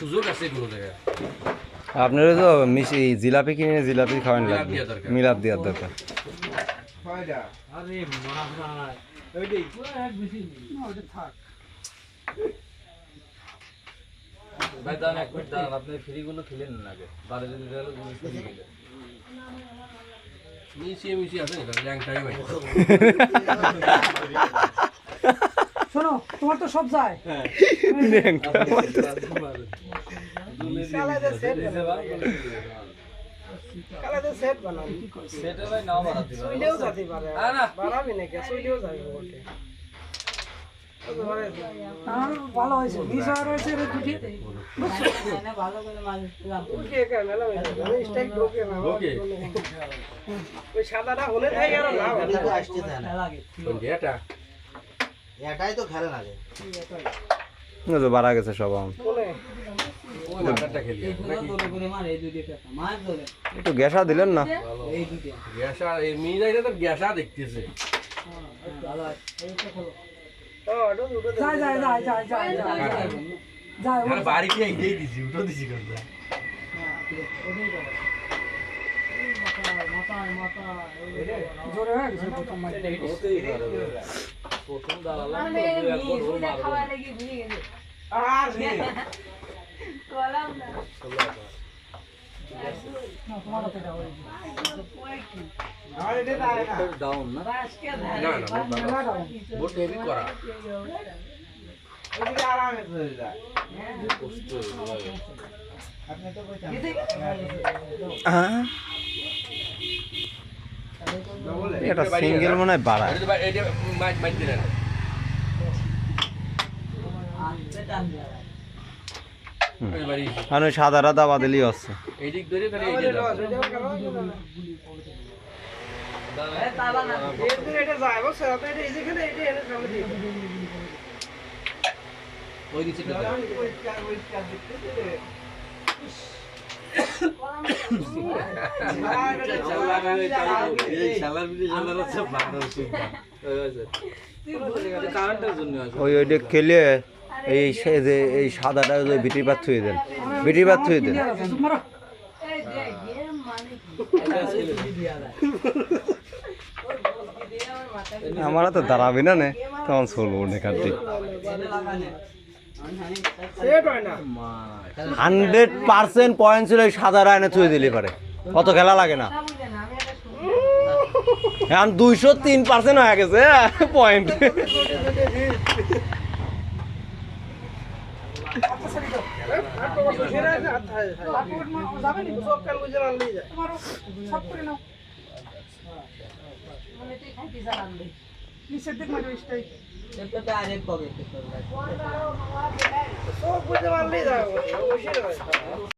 সুযোগ আছে কোনো জায়গায় আপনার তো মিশি জিলাপি কিনে জিলাপি খাওয়ান মিলাপ লাগবে। দরকার। মিলাপ দেওয়ার দরকার। ভাই দাঁড়ান এক মিনিট দাঁড়ান আপনি ফ্রিগুলো খেলেন না আগে বারো যদি গেলে ফ্রি খেলে মিশিয়ে মিশিয়ে আছে ল্যাংটাই ভাই। শোনো তোমার তো সব যায়। যাবে ওকে ভালো হয়েছে। রয়েছে রে দুটি। মেলা ওই সাদাটা হলে থাকে আর না হলে তো আসতে দেয় না এটা এটাই তো খেলে না রে বাড়া গেছে সব একটু গ্যাসা দিলেন না? গ্যাসা এই তো গ্যাসা দেখতেছে। বাড়িতে এইটাই দিছি উঠো দিছি কথা জোরে হয়ে গেছে প্রথম দাঁড়ালাম তো দু একবার ওর মারবো আর রে। ডাউন না। না। না? বহুত হেভি করা? এটা সিঙ্গেল বাড়ায় এটা তো ভাই- এটা মাইট দিলেন এই বাড়ি। আর ওই সাদা রাদা বাদলি হচ্ছে ওই আছে ওই ওইটা খেলে এই যে এই সাদাটা বিটির পাত থুয়ে দেন। বিটির পাত থুয়ে দেন। মারো তো দাঁড়াবি না তখন চলবো না কাটি সেট হয় না হান্ড্রেড পার্সেন্ট পয়েন্ট ছিল এই সাদা রায়নে থুয়ে দিলে পারে। কত খেলা লাগে না। এখন দুইশো তিন পার্সেন্ট হয়ে গেছে পয়েন্ট। নিচের দিক মারো স্টাইল সেটা আরেক কবে সব বুঝে মারলেই যাবে